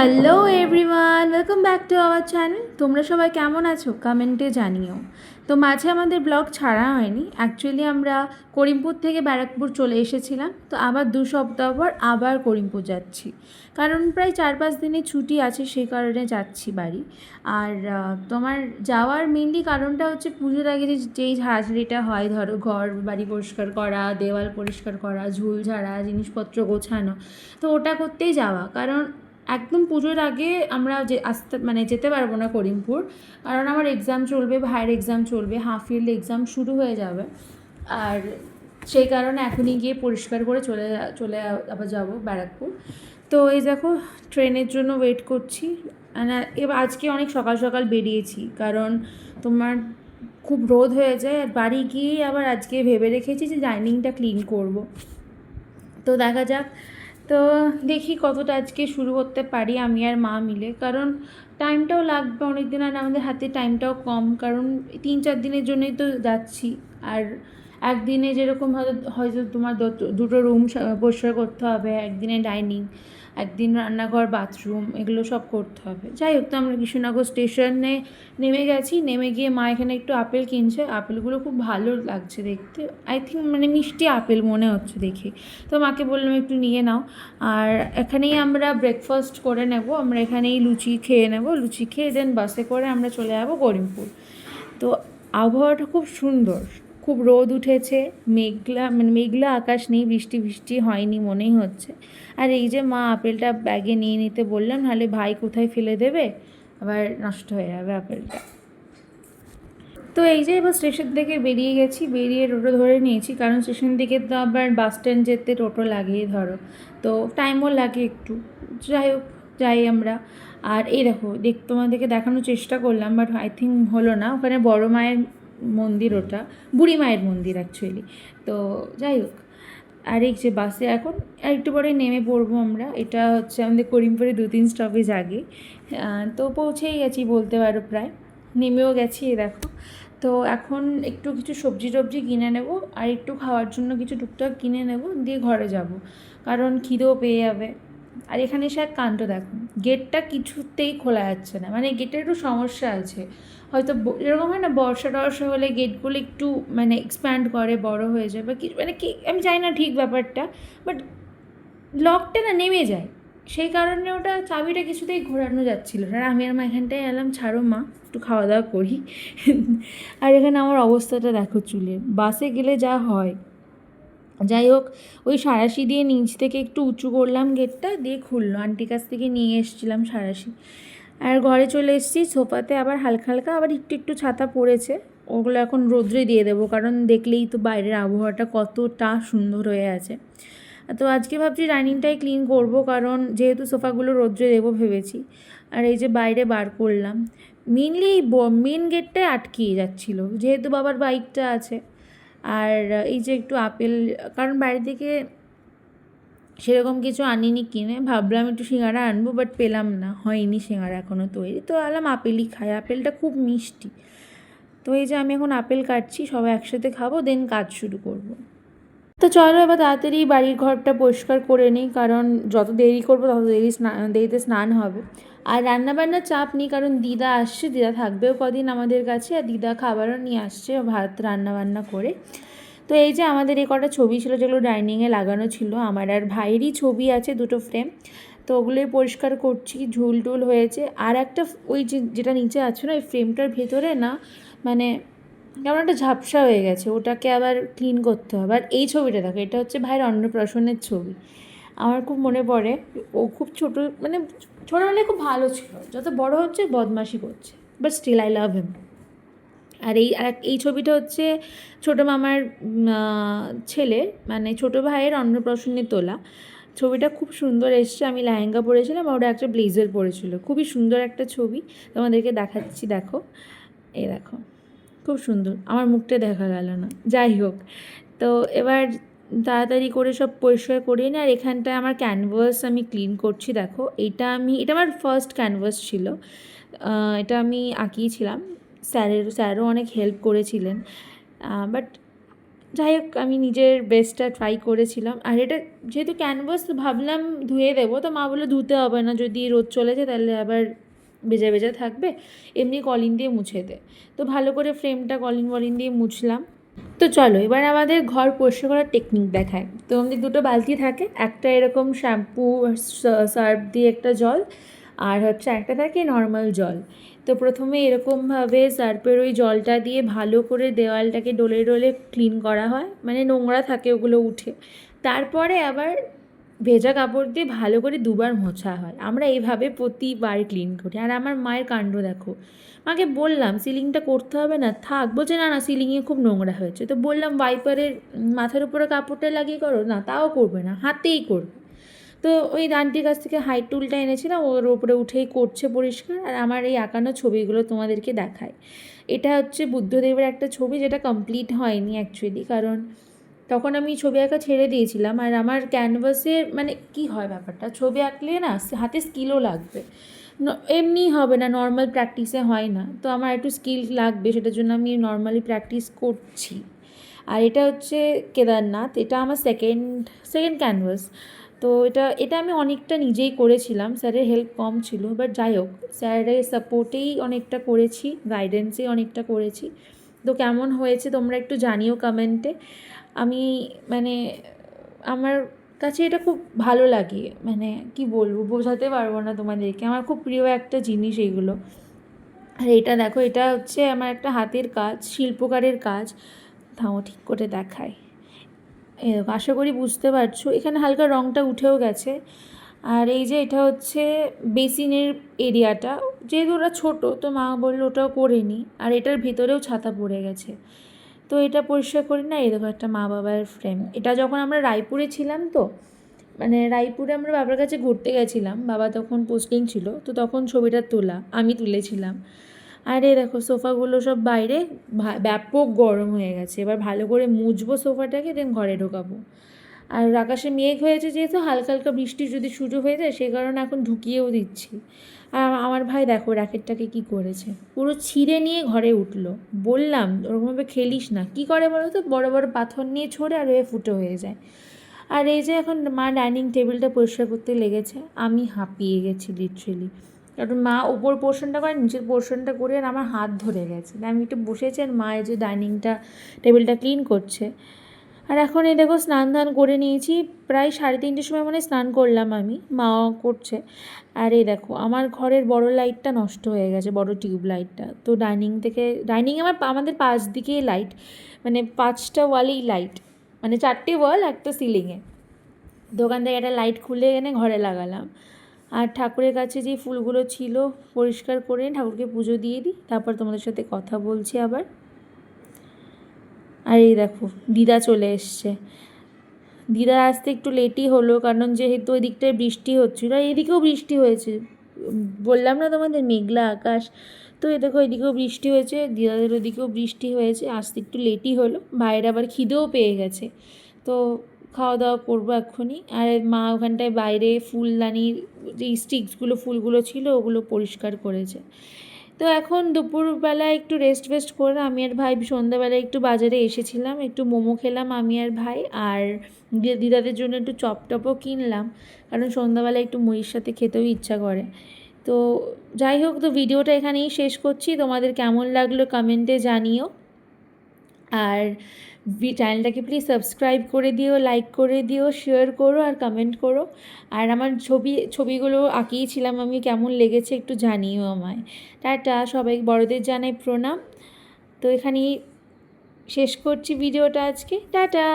Hello everyone welcome back to our channel তোমরা সবাই কেমন আছো? কমেন্টে জানিও। তো মাঝে আমাদের ব্লগ ছাড়া হয়নি। অ্যাকচুয়ালি আমরা করিমপুর থেকে ব্যারাকপুর চলে এসেছিলাম। তো আবার দু সপ্তাহ পর আবার করিমপুর যাচ্ছি। কারণ প্রায় চার পাঁচ দিনের ছুটি আছে, সেই কারণে যাচ্ছি বাড়ি। আর তোমার যাওয়ার মেনলি কারণটা হচ্ছে পুজোর আগে যে, যেই ঝাড়াঝাড়িটা হয়, ধরো ঘর, বাড়ি পরিষ্কার করা, দেওয়াল পরিষ্কার করা, ঝুল ঝাড়া, জিনিসপত্র গোছানো, তো ওটা করতেই যাওয়া। কারণ একদম পুজোর আগে আমরা যে আসতে মানে যেতে পারব না করিমপুর, কারণ আমার এক্সাম চলবে, ভাইয়ের এক্সাম চলবে হাফ ইয়ারলি এক্সাম শুরু হয়ে যাবে। আর সেই কারণে এখনই গিয়ে পরিষ্কার করে চলে চলে আবার যাব ব্যারাকপুর। তো এই দেখো, ট্রেনের জন্য ওয়েট করছি। মানে এবার আজকে অনেক সকাল সকাল বেরিয়েছি, কারণ তোমার খুব রোদ হয়ে যায়। আর বাড়ি গিয়ে আবার আজকে ভেবে রেখেছি যে ডাইনিংটা ক্লিন করব। তো দেখা যাক তো দেখি কতটা আজকে শুরু করতে পারি আমি আর মা মিলে। কারণ টাইমটাও লাগবে অনেক দিন আর আমাদের হাতে টাইমটাও কম। কারণ তিন চার দিনের জন্যই তো যাচ্ছি। আর একদিনে যেরকম হয়তো হয়তো তোমার দুটো রুম পরিষ্কার করতে হবে, একদিনে ডাইনিং একদিন রান্নাঘর বাথরুম এগুলো সব করতে হবে। যাই হোক, তো আমরা কৃষ্ণনগর স্টেশনে নেমে গেছি, নেমে গিয়ে মা এখানে একটু আপেল কিনছে। আপেলগুলো খুব ভালো লাগছে দেখতে। আই থিঙ্ক মানে মিষ্টি আপেল মনে হচ্ছে দেখে। তো মাকে বললাম, একটু নিয়ে নাও। আর এখানেই আমরা ব্রেকফাস্ট করে নেব। আমরা এখানেই লুচি খেয়ে নেব। লুচি খেয়ে দেন বাসে করে আমরা চলে যাব করিমপুর তো আবহাওয়াটা খুব সুন্দর। খুব রোদ উঠেছে, মেঘলা মানে মেঘলা আকাশ নেই, বৃষ্টি বৃষ্টি হয়নি মনেই হচ্ছে। আর এই যে মা আপেলটা ব্যাগে নিয়ে নিতে বললাম, নাহলে ভাই কোথায় ফেলে দেবে? আবার নষ্ট হয়ে যাবে আপেলটা। তো এই যে এবার স্টেশন থেকে বেরিয়ে গেছি, বেরিয়ে টোটো ধরে নিয়েছি, কারণ স্টেশন থেকে তো আবার বাস স্ট্যান্ড যেতে টোটো লাগেই ধরো। তো টাইমও লাগে একটু। যাই হোক, যাই আমরা। আর এই দেখো, দেখ তোমাদেরকে দেখানোর চেষ্টা করলাম বাট আই থিঙ্ক হলো না। ওখানে বড় মায়ের মন্দির ওটা। বুড়ি মায়ের মন্দির অ্যাকচুয়ালি তো যাই হোক, আর এই যে বাসে এখন আর একটু পরে নেমে পড়ব আমরা। এটা হচ্ছে আমাদের করিমপুরে দু তিন স্টপেজ আগে। তো পৌঁছেই গেছি বলতে পারো প্রায়। নেমেও গেছি এই দেখো। তো এখন একটু কিছু সবজি টবজি কিনে নেব আর একটু খাওয়ার জন্য কিছু টুকটাক কিনে নেব, দিয়ে ঘরে যাব। কারণ খিদেও পেয়ে যাবে। আর এখানে এসে এক কাণ্ড দেখো। গেটটা কিছুতেই খোলা যাচ্ছে না। মানে গেটের একটু সমস্যা আছে। হয়তো এরকম হয় না, বর্ষা টর্ষা হলে গেটগুলো একটু মানে এক্সপ্যান্ড করে, বড় হয়ে যায় বা কিছু মানে কি, আমি জানি না ঠিক ব্যাপারটা বাট লকটা না নেমে যায়। সেই কারণে ওটা চাবিটা কিছুতেই ঘোরানো যাচ্ছিল না। আমি আর মা এখানটায় এলাম, ছাড়ো মা, একটু খাওয়া দাওয়া করি। আর এখানে আমার অবস্থাটা দেখো চুলের বাসে গেলে যা হয় যাই হোক, ওই সাঁড়াশি দিয়ে নিচ থেকে একটু উঁচু করলাম গেটটা, দিয়ে খুললো। আন্টির কাছ থেকে নিয়ে এসেছিলাম সাঁড়াশি আর ঘরে চলে এসেছি, সোফাতে আবার হালকা হালকা আবার একটু একটু ছাতা পড়েছে। ওগুলো এখন রোদ্রে দিয়ে দেবো, কারণ দেখলেই তো বাইরের আবহাওয়াটা কতটা সুন্দর হয়ে আছে। তো আজকে ভাবছি ডাইনিংটাই ক্লিন করব, কারণ যেহেতু সোফাগুলো রোদ্রে দেবো ভেবেছি। আর এই যে বাইরে বার করলাম মেনলি এই মেন গেটটাই আটকিয়ে যাচ্ছিল, যেহেতু বাবার বাইকটা আছে। আর এই যে একটু আপেল, কারণ বাড়ি থেকে সেরকম কিছু আনিনি কিনে, ভাবলাম একটু সিঙ্গারা আনব বাট পেলাম না, হয়নি সিঙ্গারা এখনও তৈরি। তো আলাম আপেলই খাই, আপেলটা খুব মিষ্টি। তো এই যে আমি এখন আপেল কাটছি, সবাই একসাথে খাব দেন কাজ শুরু করব। তো চলো এবার তাড়াতাড়ি বাড়ির ঘরটা পরিষ্কার করে নিই, কারণ যত দেরি করব তত দেরি স্নান দেরিতে স্নান হবে। আর রান্নাবান্নার চাপ নেই, কারণ দিদা আসছে, দিদা থাকবেও কদিন আমাদের কাছে আর দিদা খাবারও নিয়ে আসছে ভাত রান্নাবান্না করে। তো এই যে আমাদের এই কটা ছবি ছিল যেগুলো ডাইনিংয়ে লাগানো ছিল, আমার আর ভাইয়েরই ছবি আছে দুটো ফ্রেম, তো ওগুলোই পরিষ্কার করছি, ঝুল টুল হয়েছে। আর একটা ওই যে যেটা নিচে আছে না, ওই ফ্রেমটার ভেতরে না মানে কেমন একটা ঝাপসা হয়ে গেছে, ওটাকে আবার ক্লিন করতে হবে। আর এই ছবিটা দেখো, এটা হচ্ছে ভাইয়ের অন্নপ্রাশনের ছবি। আমার খুব মনে পড়ে, ও খুব ছোট মানে ছোটোবেলায় খুব ভালো ছিল। যত বড় হচ্ছে বদমাশি করছে। But still I love him আর এই আর এই ছবিটা হচ্ছে ছোটো মামার ছেলে মানে ছোটো ভাইয়ের অন্নপ্রাশনে তোলা। ছবিটা খুব সুন্দর এসছে। আমি লেহেঙ্গা পরেছিলাম আর ওরা একটা ব্লেজার পরেছিল। খুবই সুন্দর একটা ছবি। তোমাদেরকে দেখাচ্ছি, দেখো। এই দেখো, খুব সুন্দর। আমার মুখটা দেখা গেল না। যাই হোক, তো এবার তাড়াতাড়ি করে সব পরিষ্কার করিয়ে নিই আর এখানটায় আমার ক্যানভাস আমি ক্লিন করছি, দেখো। এটা আমি, এটা আমার ফার্স্ট ক্যানভাস ছিল। এটা আমি আঁকিয়েছিলাম স্যারের, স্যারও অনেক হেল্প করেছিলেন। বাট যাই হোক, আমি নিজের বেস্টটা ট্রাই করেছিলাম। আর এটা যেহেতু ক্যানভাস ভাবলাম ধুয়ে দেবো, তো মা বলল ধুতে হবে না, যদি রোদ চলে যায় তাহলে আবার ভেজা ভেজা থাকবে। এমনি কলিন দিয়ে মুছে দে। তো ভালো করে ফ্রেমটা কলিন বলিন দিয়ে মুছলাম। তো চলো, এবার আমাদের ঘর পরিষ্কার করার টেকনিক দেখায় তো আমাদের দুটো বালতি থাকে, একটা এরকম শ্যাম্পু সার্ফ দিয়ে একটা জল, আর হচ্ছে একটা থাকে নর্মাল জল। তো প্রথমে এরকমভাবে সার্ফের ওই জলটা দিয়ে ভালো করে দেওয়ালটাকে ডোলে ডোলে ক্লিন করা হয় মানে নোংরা থাকে ওগুলো উঠে। তারপরে আবার ভেজা কাপড় দিয়ে ভালো করে দুবার মোছা হয়। আমরা এইভাবে প্রতিবার ক্লিন করি। আর আমার মায়ের কাণ্ড দেখো। মাকে বললাম সিলিংটা করতে হবে না, থাক। বলছে, না না সিলিংয়ে খুব নোংরা হয়েছে। তো বললাম ওয়াইপারের মাথার উপরে কাপড়টা লাগিয়ে করো। না, তাও করবে না, হাতেই করবে। তো ওই আন্টির কাছ থেকে হাই টুলটা এনেছিলাম। ওর ওপরে উঠেই করছে পরিষ্কার। আর আমার এই আঁকানো ছবিগুলো তোমাদেরকে দেখায় এটা হচ্ছে বুদ্ধদেবের একটা ছবি, যেটা কমপ্লিট হয়নি অ্যাকচুয়ালি কারণ তখন আমি ছবি আঁকা ছেড়ে দিয়েছিলাম আর আমার ক্যানভাসে মানে কি হয় ব্যাপারটা? ছবি আঁকলে না হাতে স্কিলও লাগবে। এমনি হবে না নর্মাল প্র্যাকটিসে হয় না। তো আমার একটু স্কিল লাগবে, সেটার জন্য আমি নর্মালি প্র্যাকটিস করছি। আর এটা হচ্ছে কেদারনাথ, এটা আমার সেকেন্ড সেকেন্ড ক্যানভাস তো এটা এটা আমি অনেকটা নিজেই করেছিলাম, স্যারের হেল্প কম ছিল বাট যাই হোক, স্যারের সাপোর্টেই অনেকটা করেছি গাইডেন্সেই অনেকটা করেছি। তো কেমন হয়েছে তোমরা একটু জানিও কমেন্টে আমি মানে আমার কাছে এটা খুব ভালো লাগে। মানে কি বলব, বোঝাতে পারব না তোমাদেরকে। আমার খুব প্রিয় একটা জিনিস এইগুলো। আর এটা দেখো, এটা হচ্ছে আমার একটা হাতের কাজ, শিল্পকারের কাজ। থামো ঠিক করে দেখায়। আশা করি বুঝতে পারছ। এখানে হালকা রঙটা উঠেও গেছে। আর এই যে এটা হচ্ছে বেসিনের এরিয়াটা। যেহেতু ওটা ছোটো, তো মা বলল ওটাও করে নিই আর এটার ভেতরেও ছাতা পড়ে গেছে। তো এটা পরিষ্কার করি না, এই দেখো একটা মা বাবার ফ্রেম এটা যখন আমরা রায়পুরে ছিলাম তো মানে রায়পুরে আমরা বাবার কাছে ঘুরতে গেছিলাম, বাবা তখন পোস্টিং ছিল, তো তখন ছবিটা তোলা, আমি তুলেছিলাম। আর এ দেখো সোফাগুলো সব বাইরে ব্যাপক গরম হয়ে গেছে, এবার ভালো করে মুছবো সোফাটাকে দেন ঘরে ঢোকাবো। আর আকাশে মেঘ হয়েছে যেহেতু, হালকা হালকা বৃষ্টি যদি শুরু হয়ে যায়, সে কারণে এখন ঢুকিয়েও দিচ্ছি। আর আমার ভাই দেখো র্যাকেটটাকে কি করেছে। পুরো ছিঁড়ে নিয়ে ঘরে উঠল। বললাম ওরকমভাবে খেলিস না। কি করে বলো তো? বড় বড় পাথর নিয়ে ছোড়ে আর হয়ে ফুটো হয়ে যায়। আর এই যে এখন মা ডাইনিং টেবিলটা পরিষ্কার করতে লেগেছে, আমি হাঁপিয়ে গেছি লিটারেলি কারণ মা ওপর পোর্শনটা করে, নিচের পোর্শনটা করে আর আমার হাত ধরে গেছে। আমি একটু বসেছি আর মা এই যে ডাইনিংটা, টেবিলটা ক্লিন করছে। আর এখন এই দেখো স্নান ধান করে নিয়েছি। প্রায় সাড়ে তিনটের সময় মানে স্নান করলাম আমি মা করছে। আর এই দেখো, আমার ঘরের বড় লাইটটা নষ্ট হয়ে গেছে, বড় টিউব লাইটটা তো ডাইনিং থেকে ডাইনিং আমার আমাদের পাঁচ দিকেই লাইট মানে পাঁচটা ওয়ালেই লাইট মানে চারটে ওয়াল একটা সিলিংয়ে দোকান থেকে একটা লাইট খুলে এনে ঘরে লাগালাম। আর ঠাকুরের কাছে যে ফুলগুলো ছিল, পরিষ্কার করে ঠাকুরকে পুজো দিয়ে দিই। তারপর তোমাদের সাথে কথা বলছি আবার। আর এই দেখো, দিদা চলে এসছে। দিদা আসতে একটু লেটই হলো, কারণ যেহেতু ওই দিকটায় বৃষ্টি হচ্ছিল, আর এদিকেও বৃষ্টি হয়েছে। বললাম না তোমাদের, মেঘলা আকাশ। তো এ দেখো, এদিকেও বৃষ্টি হয়েছে, দিদাদের ওদিকেও বৃষ্টি হয়েছে, আসতে একটু লেটই হলো, বাইরে আবার খিদেও পেয়ে গেছে। তো খাওয়া দাওয়া করব এক্ষুনি। আর মা ওখানটায় বাইরে ফুলদানির যে স্টিক্সগুলো ফুলগুলো ছিল, ওগুলো পরিষ্কার করেছে। তো এখন দুপুরবেলায় একটু রেস্ট ফেস্ট করে আমি আর ভাই সন্ধ্যাবেলায় একটু বাজারে এসেছিলাম, একটু মোমো খেলাম আমি আর ভাই আর দিদাদের জন্য একটু চপ টপও কিনলাম, কারণ সন্ধ্যাবেলায় একটু মুড়ির সাথে খেতেও ইচ্ছা করে। তো যাই হোক, তো ভিডিওটা এখানেই শেষ করছি, তোমাদের কেমন লাগল কমেন্টে জানিও। আর চ্যানেলটাকে প্লিজ সাবস্ক্রাইব করে দিও লাইক করে দিও শেয়ার করো আর কমেন্ট করো। আর আমার ছবি, ছবিগুলো আঁকিয়েছিলাম আমি, কেমন লেগেছে একটু জানিও আমায়। টাটা, সবাই বড়দের জানাই প্রণাম। তো এখানেই শেষ করছি ভিডিওটা আজকে। টাটা!